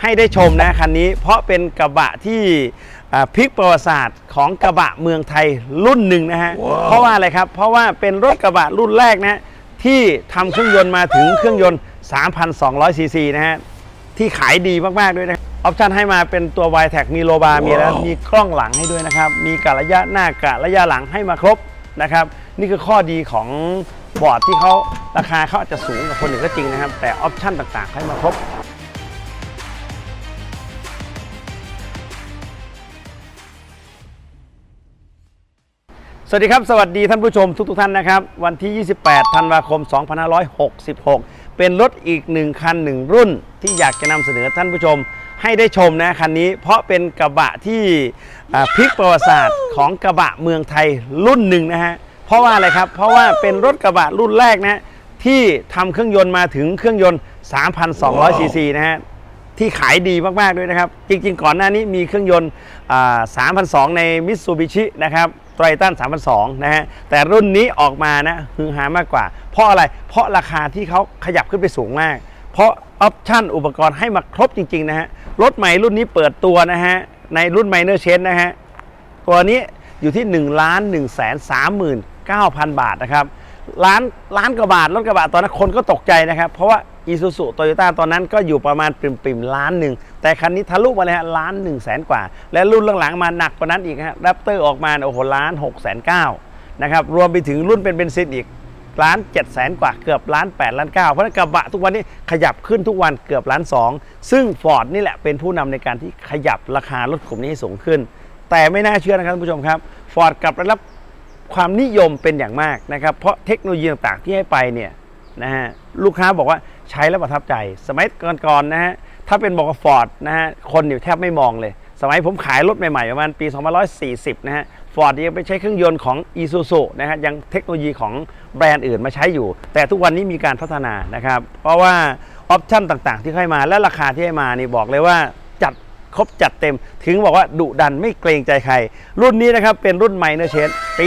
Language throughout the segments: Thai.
ให้ได้ชมนะคันนี้ เพราะเป็นกระบะที่อ่าพลิกประวัติศาสตร์ของกระบะเมืองไทยรุ่นหนึ่งนะฮะ เพราะว่าอะไรครับ เพราะว่าเป็นรถกระบะรุ่นแรกนะที่ทำเครื่องยนต์มาถึงเครื่องยนต์ 3,200ซีซีนะฮะ ที่ขายดีมาก ๆ ด้วยนะออปชันให้มาเป็นตัว y t แทมีโลบาร์มีแล้วมีกล้องหลังให้ด้วยนะครับ มีกะระยะหน้ากะระยะหลังให้มาครบนะครับ นี่คือข้อดีของบอร์ดที่เขาราคาเขาอาจจะสูงกว่าคนอื่นก็จริงนะครับ แต่ออปชันต่างๆ ให้มาครบ วัสดีครับ สวัสดีท่านผู้ชมทุกๆ ท่านนะครับ วันที่ 28 ธันวาคม 2566 เป็นรถอีกหนึ่งคันหนึ่งรุ่นที่อยากจะนำเสนอท่านผู้ชมให้ได้ชมนะคันนี้ เพราะเป็นกระบะที่อ่าพลิกประวัติศาสตร์ของกระบะเมืองไทยรุ่นหนึ่งนะฮะเพราะว่าอะไรครับ เพราะว่าเป็นรถกระบะรุ่นแรกนะที่ทำเครื่องยนต์มาถึงเครื่องยนต์ 3,200 ซีซีนะฮะที่ขายดีมากๆด้วยนะครับ จริงๆ ก่อนหน้านี้มีเครื่องยนต์อ่า3,002ในมิตซูบิชินะครับ ไตรตัน3,002นะฮะ แต่รุ่นนี้ออกมานะฮือฮามากกว่า เพราะอะไร เพราะราคาที่เขาขยับขึ้นไปสูงมาก เพราะออปชั่นอุปกรณ์ให้มาครบจริง ๆ นะฮะ รถใหม่รุ่นนี้เปิดตัวนะฮะ ในรุ่นไมเนอร์เชนนะฮะ ตัวนี้อยู่ที่1ล้าน1แสน39,000 บาทนะครับล้านล้านกว่าบาทรถกระบะตอนนั้นคนก็ตกใจนะครับ เพราะว่า อีซูซูโตโยต้าตอนนั้นก็อยู่ประมาณปริมๆล้านหนึ่ง แต่คันนี้ทะลุมาเลยฮะล้าน1นึ่งแสนกว่า และรุ่นหลังๆมาหนักกว่านั้นอีกฮะแรปเตอร์ออกมาโอ้โหล้าน6กแสนเก้านะครับรวมไปถึงรุ่นเป็นเบนซินอีกล้าน7แสนกว่าเกือบล้าน8ล้าน9เพราะฉะนั้นกระบะทุกวันนี้ขยับขึ้นทุกวันเกือบล้าน 2 ซึ่ง Ford นี่แหละเป็นผู้นำในการที่ขยับราคารถกลุ่มนี้ให้สูงขึ้น แต่ไม่น่าเชื่อนะครับท่านผู้ชมครับ Ford กลับได้รับความนิยมเป็นอย่างมากนะครับเพราะเทคโนโลยีต่างๆที่ให้ไปเนี่ยนะฮะลูกค้าบอกว่า ใช้แล้วประทับใจ สมัยก่อนๆนะฮะถ้าเป็นบอกว่า Ford นะฮะคนเนี่แทบไม่มองเลย สมัยผมขายรถใหม่ๆประมาณปี2540 นะฮะฟอร์ดยังไปใช้เครื่องยนต์ของ i s u z u นะฮะยังเทคโนโลยีของแบรนด์อื่นมาใช้อยู่ แต่ทุกวันนี้มีการพัฒนานะครับ เพราะว่าออปชั่นต่างๆ ที่ให้มาและราคาที่ให้มานี่บอกเลยว่าจัดครบจัดเต็ม ถึงบอกว่าดุดันไม่เกรงใจใคร รุ่นนี้นะครับเป็นรุ่นไมเนอร์เชนปี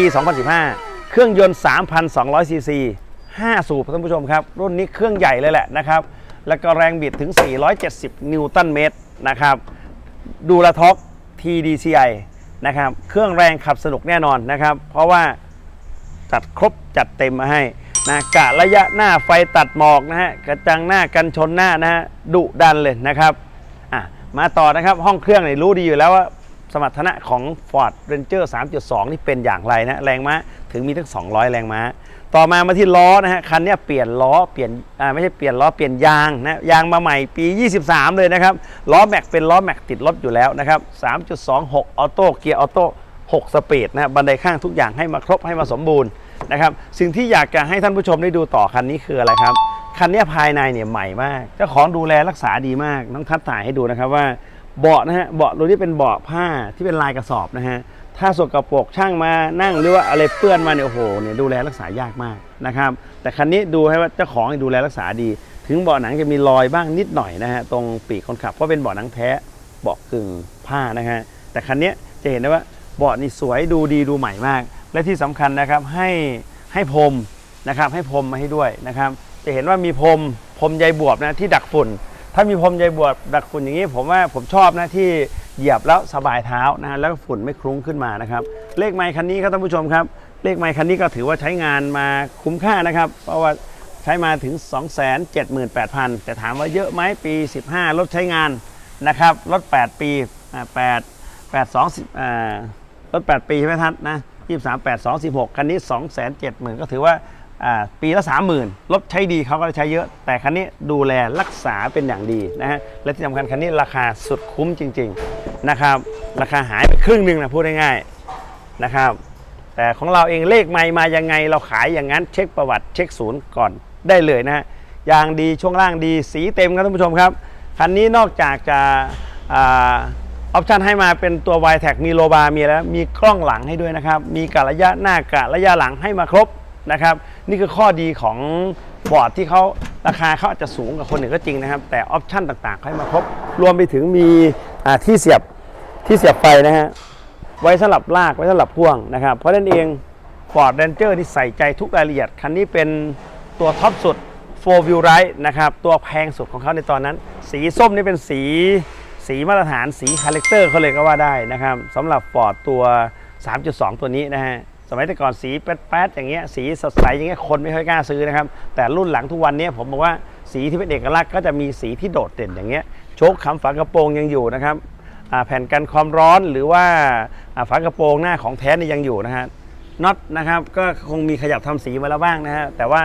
2015 เครื่องยนต์ 3,200ซีซี 5 สูบท่านผู้ชมครับ รุ่นนี้เครื่องใหญ่เลยแหละนะครับ แล้วก็แรงบิดถึง 470 นิวตันเมตรนะครับ ดูลาท็อก TDCI นะครับ เครื่องแรงขับสนุกแน่นอนนะครับ เพราะว่าจัดครบจัดเต็มมาให้นะกะระยะหน้าไฟตัดหมอกนะฮะกระจังหน้ากันชนหน้านะฮะดุดันเลยนะครับอะมาต่อนะครับห้องเครื่องเนี่ยรู้ดีอยู่แล้วว่า สมรรถนะของ Ford Ranger 3.2 นี่เป็นอย่างไรนะ แรงม้าถึงมีทั้ง 200 แรงม้า ต่อมามาที่ล้อนะฮะ คันนี้เปลี่ยนล้อเปลี่ยนอ่าไม่ใช่เปลี่ยนล้อเปลี่ยนยางนะยางมาใหม่ปี 23 เลยนะครับ ล้อแม็กเป็นล้อแม็กติดรถอยู่แล้วนะครับ 3.26 ออโต้เกียร์ออโต้6สปีดนะบันไดข้างทุกอย่างให้มาครบให้มาสมบูรณ์นะครับสิ่งที่อยากจะให้ท่านผู้ชมได้ดูต่อคันนี้คืออะไรครับคันนี้ภายในเนี่ยใหม่มาก เจ้าของดูแลรักษาดีมาก น้องทัดถ่ายให้ดูนะครับว่า เบาะนะฮะเบาะตัวนี้เป็นเบาะผ้าที่เป็นลายกระสอบนะฮะถ้าสกปรกช่างมานั่งหรือว่าอะไรเปื้อนมาเนี่ยโอ้โหเนี่ยดูแลรักษายากมากนะครับแต่คันนี้ดูให้ว่าเจ้าของดูแลรักษาดี ถึงเบาะหนังจะมีรอยบ้างนิดหน่อยนะฮะตรงปีกคนขับเพราะเป็นเบาะหนังแท้เบาะกึ่งผ้านะฮะแต่คันนี้จะเห็นได้ว่าเบาะนี่สวยดูดีดูใหม่มาก และที่สำคัญนะครับให้ให้พรมนะครับให้พรมมาให้ด้วยนะครับจะเห็นว่ามีพรมพรมใยบวบนะที่ดักฝุ่น ถ้ามีพรมใยบวบดักฝุ่นอย่างนี้ผมว่าผมชอบนะที่เหยียบแล้วสบายเท้านะฮะแล้วฝุ่นไม่คลุ้งขึ้นมานะครับ เลขไมค์คันนี้ครับท่านผู้ชมครับ เลขไมค์คันนี้ก็ถือว่าใช้งานมาคุ้มค่านะครับ เพราะว่าใช้มาถึง 278,000 แต่ถามว่าเยอะไหมปี 15 รถใช้งานนะครับ รถ 8 ปี 8 8 2 0อ่ารถ 8 ปีใช่ไหมท่านนะ23 8 2 16 คันนี้ 270,000 ก็ถือว่า ปีละ 30,000 รถใช้ดีเขาก็ใช้เยอะ แต่คันนี้ดูแลรักษาเป็นอย่างดีนะฮะ และที่สำคัญคันนี้ราคาสุดคุ้มจริง ๆ นะครับ ราคาหายไปครึ่งหนึ่งนะพูดง่ายๆนะครับ แต่ของเราเองเลขไม่มายังไงเราขายอย่างนั้นเช็คประวัติเช็คศูนย์ก่อนได้เลยนะฮะยางดีช่วงล่างดีสีเต็มครับท่านผู้ชมครับ คันนี้นอกจากจะออปชันให้มาเป็นตัว y t แทมีโลบาร์มีแล้ว มีกล้องหลังให้ด้วยนะครับ มีกะระยะหน้ากะระยะหลังให้มาครบ นะครับ นี่คือข้อดีของบอร์ดที่เขาราคาเขาอาจจะสูงกว่าคนอื่นก็จริงนะครับ แต่ออปชันต่างๆเขาให้มาครบรวมไปถึงมีที่เสียบที่เสียบไฟนะฮะไว้สำหรับลากไว้สำหรับพ่วงนะครับ เพราะนั่นเอง Ford Ranger ที่ใส่ใจทุกรายละเอียด คันนี้เป็นตัวท็อปสุด4 Wheel Drive นะครับ ตัวแพงสุดของเขาในตอนนั้น สีส้มนี่เป็นสีสีมาตรฐานสีคาแรคเตอร์เขาเลยก็ว่าได้นะครับสำหรับฟอร์ดตัว 3.2 ตัวนี้นะฮะ สมัยแต่ก่อนสีแป๊ดๆอย่างเงี้ยสีสดใสอย่างเงี้ยคนไม่ค่อยกล้าซื้อนะครับ แต่รุ่นหลังทุกวันนี้ผมบอกว่าสีที่เป็นเอกลักษณ์ก็จะมีสีที่โดดเด่นอย่างเงี้ยโชคคำฝากระโปรงยังอยู่นะครับแผ่นกันความร้อนหรือว่าฝากระโปรงหน้าของแท้นี่ยังอยู่นะฮะน็อตนะครับก็คงมีขยับทำสีมาแล้วบ้างนะฮะแต่ว่า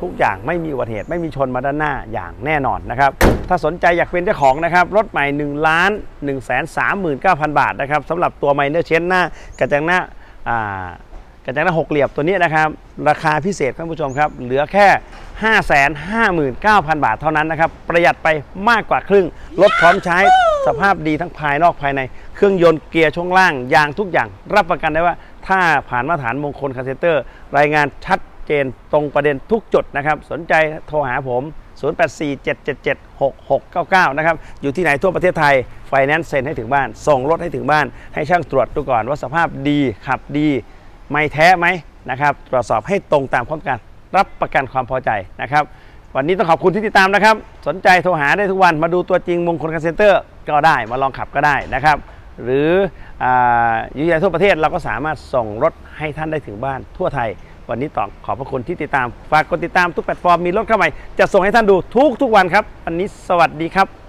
ทุกอย่างไม่มีอุบัติเหตุไม่มีชนมาด้านหน้าอย่างแน่นอนนะครับ ถ้าสนใจอยากเป็นเจ้าของนะครับ รถใหม่1ล้าน1 3 9 0 0 0 บาทนะครับสำหรับตัวไมเนอร์เชนหน้ากระจังหน้าอ่า กระจังหน้าหกเหลี่ยมตัวนี้นะครับ ราคาพิเศษท่านผู้ชมครับ เหลือแค่ 559,000 บาทเท่านั้นนะครับ ประหยัดไปมากกว่าครึ่งรถพร้อมใช้สภาพดีทั้งภายนอกภายใน เครื่องยนต์เกียร์ช่วงล่างยางทุกอย่าง รับประกันได้ว่าถ้าผ่านมาตรฐานมงคลคาเซเตอร์ รายงานชัดเจนตรงประเด็นทุกจุดนะครับ สนใจโทรหาผม 0847776699 นะครับ อยู่ที่ไหนทั่วประเทศไทย ไฟแนนซ์เซ็นให้ถึงบ้าน ส่งรถให้ถึงบ้าน ให้ช่างตรวจดูก่อนว่าสภาพดีขับดี ไม่แท้ไหมนะครับ ตรวจสอบให้ตรงตามความต้อการรับประกันความพอใจนะครับ วันนี้ต้องขอบคุณที่ติดตามนะครับ สนใจโทรหาได้ทุกวันมาดูตัวจริงมงคลคาเซนเตอร์ก็ได้มาลองขับก็ได้นะครับ หรืออยู่ที่ทั่วประเทศเราก็สามารถส่งรถให้ท่านได้ถึงบ้านทั่วไทย วันนี้ต้องขอบพระคุณที่ติดตาม ฝากกดติดตามทุกแพลตฟอร์มมีรถเข้าใหม่จะส่งให้ท่านดูทุกทุกวันครับ วันนี้สวัสดีครับ